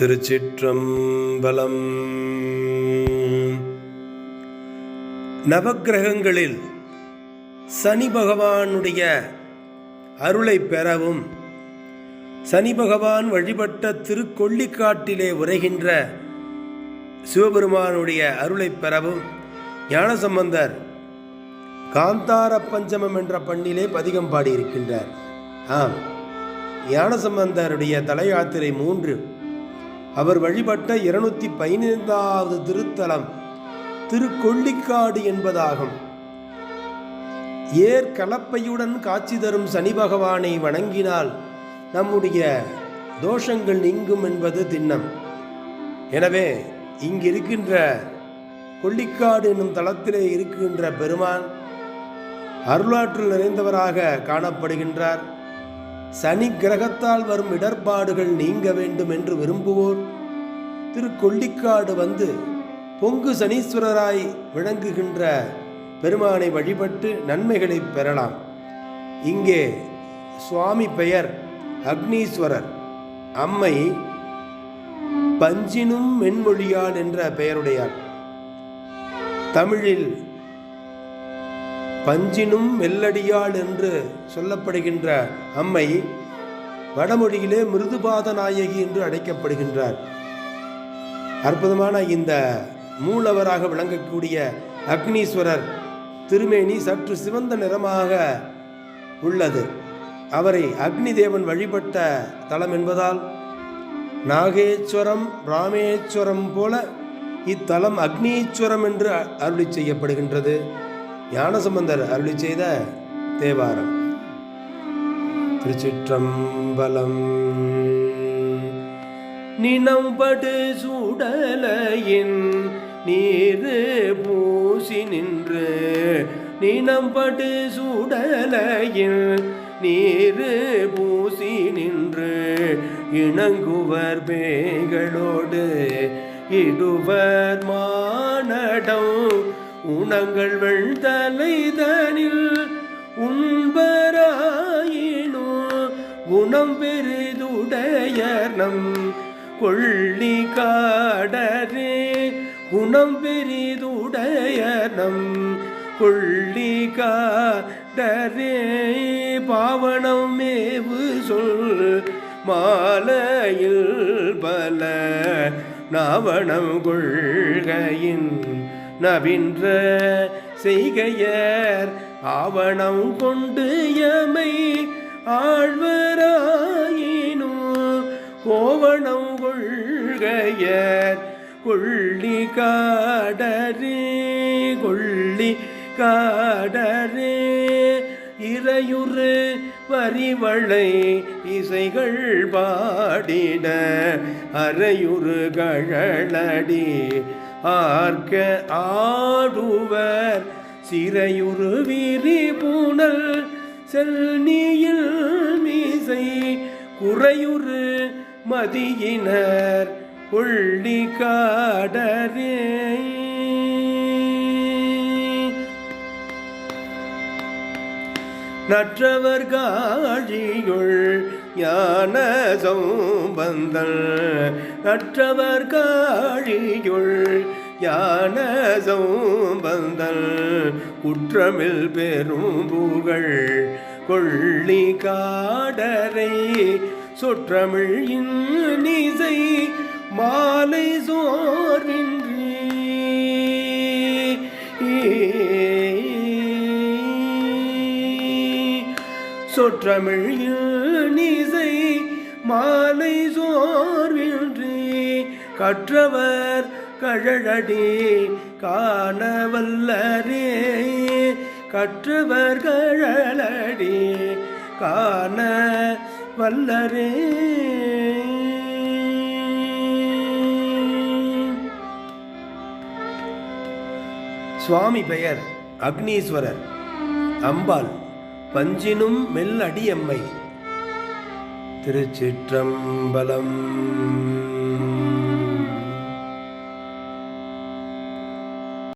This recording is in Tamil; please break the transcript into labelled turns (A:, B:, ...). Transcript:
A: திருச்சிற்றம்பலம். நவக்கிரகங்களில் சனி பகவானுடைய அருளை பெறவும் சனி பகவான் வழிபட்ட திருக்கொள்ளிக்காட்டிலே உரைகின்ற சிவபெருமானுடைய அருளை பெறவும் ஞானசம்பந்தர் காந்தார பஞ்சமம் என்ற பண்ணிலே பதிகம் பாடியிருக்கின்றார். ஆம். ஞானசம்பந்தருடைய தலையாத்திரை மூன்று அவர் வழிபட்ட இருநூத்தி பதினைந்தாவது திருத்தலம் திருக்கொள்ளிக்காடு என்பதாகும். ஏர் கலப்பையுடன் காட்சி தரும் சனி பகவானை வணங்கினால் நம்முடைய தோஷங்கள் நீங்கும் என்பது திண்ணம். எனவே இங்கு இருக்கின்ற கொள்ளிக்காடு என்னும் தளத்திலே இருக்கின்ற பெருமான் அருளாற்றல் நிறைந்தவராக காணப்படுகின்றார். சனி கிரகத்தால் வரும் இடர்பாடுகள் நீங்க வேண்டும் என்று விரும்புவோர். திரு கொள்ளிக்காடு வந்து பொங்கு சனீஸ்வரராய் விளங்குகின்ற பெருமானை வழிபட்டு நன்மைகளை பெறலாம். இங்கே சுவாமி பெயர் அக்னீஸ்வரர். அம்மை பஞ்சினும் மென்மொழியான் என்ற பெயருடையார் தமிழில் பஞ்சினும் மெல்லடியாள் என்று சொல்லப்படுகின்ற அம்மை வடமொழியிலே மிருதுபாத நாயகி என்று அழைக்கப்படுகின்றார். அற்புதமான இந்த மூலவராக விளங்கக்கூடிய அக்னீஸ்வரர் திருமேனி சற்று சிவந்த நிறமாக உள்ளது. அவரை அக்னி தேவன் வழிபட்ட தலம் என்பதால் நாகேஸ்வரம் ராமேஸ்வரம் போல இத்தலம் அக்னீஸ்வரம் என்று அருளி செய்யப்படுகின்றது. ஞானசம்பந்தர் அருளி செய்த தேவாரம். திருச்சிற்றம்பலம். நினம்படு சுடலையின் நீரு பூசி நின்று நினம்படு சுடலையின் நீரு பூசி நின்று இணங்குவர் பேய்களோடு இடுவர் மானடம். உணங்கள் வெண்தலைதனில் உண்பராயினோ குணம் பெரிதுடையர் நம் கொள்ளி காடரே குணம் பெரிதுடையர் நம் கொள்ளி காடரே. பாவனம் மேவு சொல் மாலையில் பல நாவணம் கொள்கையின் நவின்ற செய்கையர் ஆவணம் கொண்டு எமை ஆழ்வராயினோ கோவணம் கொள்கையர் கொள்ளி காடரே கொள்ளி காடரே. இறையுறு வரிவளை இசைகள் பாடிட அறையுறு கழலடி ஆர்க்க ஆடுவர். சிறையுறு விரி பூனல் செல்னியில் மீசை. குறையுறு மதியினர் உள்ளி காடரே. நற்றவர் காழியுள் ஞான சௌபந்தல் நற்றவர் காழியுள் ஞான சௌபந்தல் குற்றமில் பெரும் புகழ் கொள்ளி காடரை சொற்றமிழ் இன்னிசை மாலை சோரின்று சொற்றமிழ் நீசை மாலை சோர்வின்றி கற்றவர் கழழடி காணவல்லரே. கற்றவர் கழலடி காண வல்லரே சுவாமி பெயர் அக்னீஸ்வரர். அம்பாள். பஞ்சினும் மெல்லடியம்மை திருச்சிற்றம்பலம்.